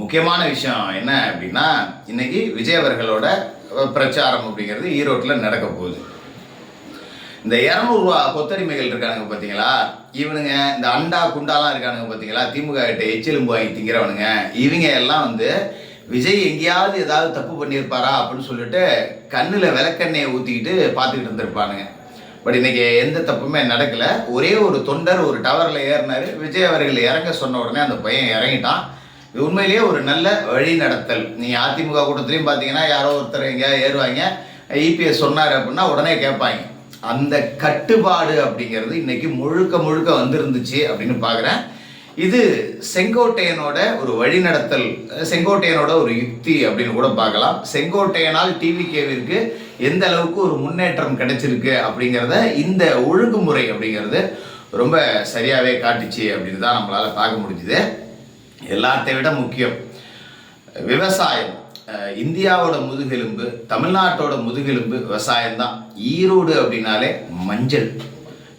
முக்கியமான விஷயம் என்ன அப்படின்னா இன்னைக்கு விஜய் அவர்களோட பிரச்சாரம் அப்படிங்கிறது ஈரோட்டில் நடக்க போகுது. இந்த இரநூறுவா கொத்தடிமைகள் இருக்கானுங்க பார்த்தீங்களா இவனுங்க இந்த அண்டா குண்டாலாம் இருக்கானுங்க பார்த்தீங்களா திமுக கிட்ட எச்சிலும்பு வாங்கி திங்கிறவனுங்க. இவங்க எல்லாம் வந்து விஜய் எங்கேயாவது ஏதாவது தப்பு பண்ணியிருப்பாரா அப்படின்னு சொல்லிட்டு கண்ணில் விளக்கெண்ணெயை ஊற்றிக்கிட்டு பார்த்துக்கிட்டு இருந்திருப்பானுங்க. பட் இன்னைக்கு எந்த தப்புமே நடக்கல. ஒரே ஒரு தொண்டர் ஒரு டவரில் ஏறினாரு. விஜய் அவர்கள் இறங்க சொன்ன உடனே அந்த பையன் இறங்கிட்டான். உண்மையிலேயே ஒரு நல்ல வழி நடத்தல் நீங்கள் அதிமுக கூட்டத்திலையும் பார்த்தீங்கன்னா யாரோ ஒருத்தர் எங்கேயா ஏறுவாங்க இபிஎஸ் சொன்னார் அப்படின்னா உடனே கேட்பாங்க. அந்த கட்டுப்பாடு அப்படிங்கிறது இன்னைக்கு முழுக்க முழுக்க வந்திருந்துச்சு அப்படின்னு பார்க்குறேன் இது செங்கோட்டையனோட ஒரு வழிநடத்தல் செங்கோட்டையனோட ஒரு யுக்தி அப்படின்னு கூட பார்க்கலாம். செங்கோட்டையனால் டிவிகேவிற்கு எந்த அளவுக்கு ஒரு முன்னேற்றம் கிடைச்சிருக்கு அப்படிங்கிறத இந்த ஒழுங்குமுறை அப்படிங்கிறது ரொம்ப சரியாகவே காட்டுச்சு அப்படின்னு தான் நம்மளால் பார்க்க முடிஞ்சுது. எல்லாத்தை விட முக்கியம். விவசாயம் இந்தியாவோட முதுகெலும்பு தமிழ்நாட்டோட முதுகெலும்பு விவசாயம் தான் ஈரோடு அப்படின்னாலே மஞ்சள்.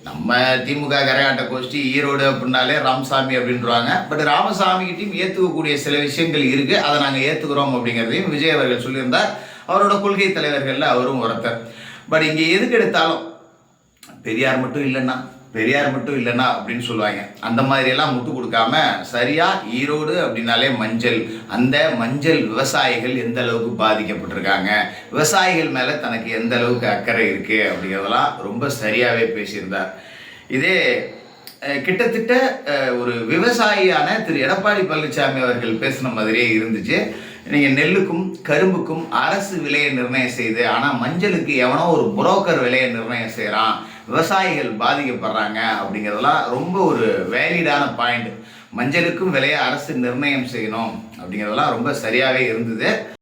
நம்ம திமுக கரையாட்ட கோஷ்டி ஈரோடு அப்படின்னாலே ராமசாமி அப்படின்றாங்க. பட் ராமசாமிகிட்டையும் ஏற்றுக்கக்கூடிய சில விஷயங்கள் இருக்கு. அதை நாங்கள் ஏற்றுக்கிறோம் அப்படிங்கிறதையும் விஜய் அவர்கள் சொல்லியிருந்தார். அவரோட கொள்கை தலைவர்களில் அவரும் ஒருத்தர். பட் இங்கே எதுக்கு எடுத்தாலும் பெரியார் மட்டும் இல்லைன்னா பெரியார் மட்டும் இல்லைன்னா அப்படின்னு சொல்லுவாங்க. அந்த மாதிரியெல்லாம் முட்டு கொடுக்காம சரியா ஈரோடு அப்படின்னாலே மஞ்சள். அந்த மஞ்சள் விவசாயிகள் எந்த அளவுக்கு பாதிக்கப்பட்டிருக்காங்க? விவசாயிகள் மேலே தனக்கு எந்த அளவுக்கு அக்கறை இருக்குது அப்படிங்கிறதெல்லாம் ரொம்ப சரியாகவே பேசியிருந்தார். இதே கிட்டத்தட்ட ஒரு விவசாயியான திரு. எடப்பாடி பழனிசாமி அவர்கள் பேசின மாதிரியே இருந்துச்சு. நீங்கள் நெல்லுக்கும் கரும்புக்கும் அரசு விலையை நிர்ணயம் செய்து ஆனால் மஞ்சளுக்கு எவனோ ஒரு புரோக்கர் விலையை நிர்ணயம் செய்கிறான் விவசாயிகள் பாதிக்கப்படுறாங்க அப்படிங்கிறதெல்லாம் ரொம்ப ஒரு வேலிடான பாயிண்ட் மஞ்சளுக்கும் விலையை அரசு நிர்ணயம் செய்யணும் அப்படிங்கிறதெல்லாம் ரொம்ப சரியாகவே இருந்தது.